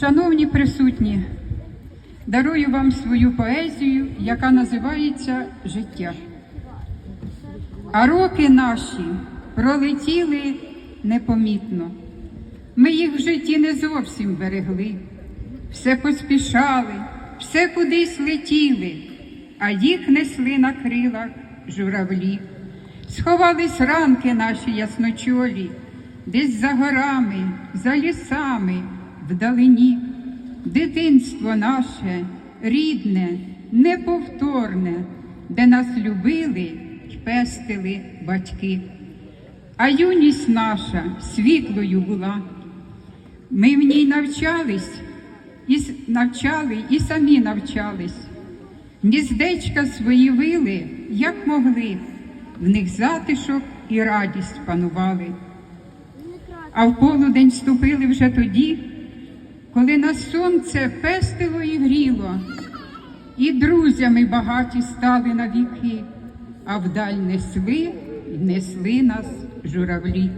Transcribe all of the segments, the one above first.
Шановні присутні, дарую вам свою поезію, яка називається Життя. А роки наші пролетіли непомітно. Ми їх в житті не зовсім берегли, все поспішали, все кудись летіли, а їх несли на крилах журавлі. Сховались ранки наші ясночолі, десь за горами, за лісами, вдалині. Дитинство наше рідне, неповторне, де нас любили й пестили батьки. А юність наша світлою була. Ми в ній навчались, і навчали і самі навчались. Гніздечка свої вили, як могли, в них затишок і радість панували. А в полудень ступили вже тоді, коли нас сонце пестило і гріло, і друзями багаті стали на віки, а вдаль несли й несли нас журавлі.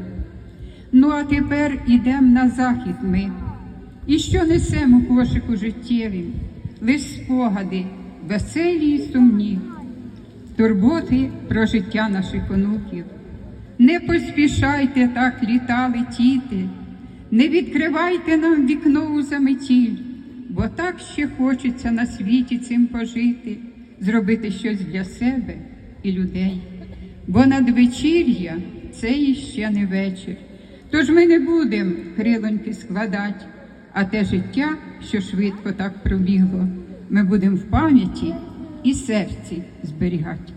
Ну, а тепер ідем на захід ми. І що несемо у кошику життєвім? Лиш спогади, веселі й сумні, турботи про життя наших онуків. Не поспішайте так літа летіти, не відкривайте нам вікно у заметіль, бо так ще хочеться на світі цим пожити, зробити щось для себе і людей. Бо надвечір'я це іще не вечір. Тож ми не будемо крилоньки складати, а те життя, що швидко так пробігло, ми будемо в пам'яті і серці зберігати.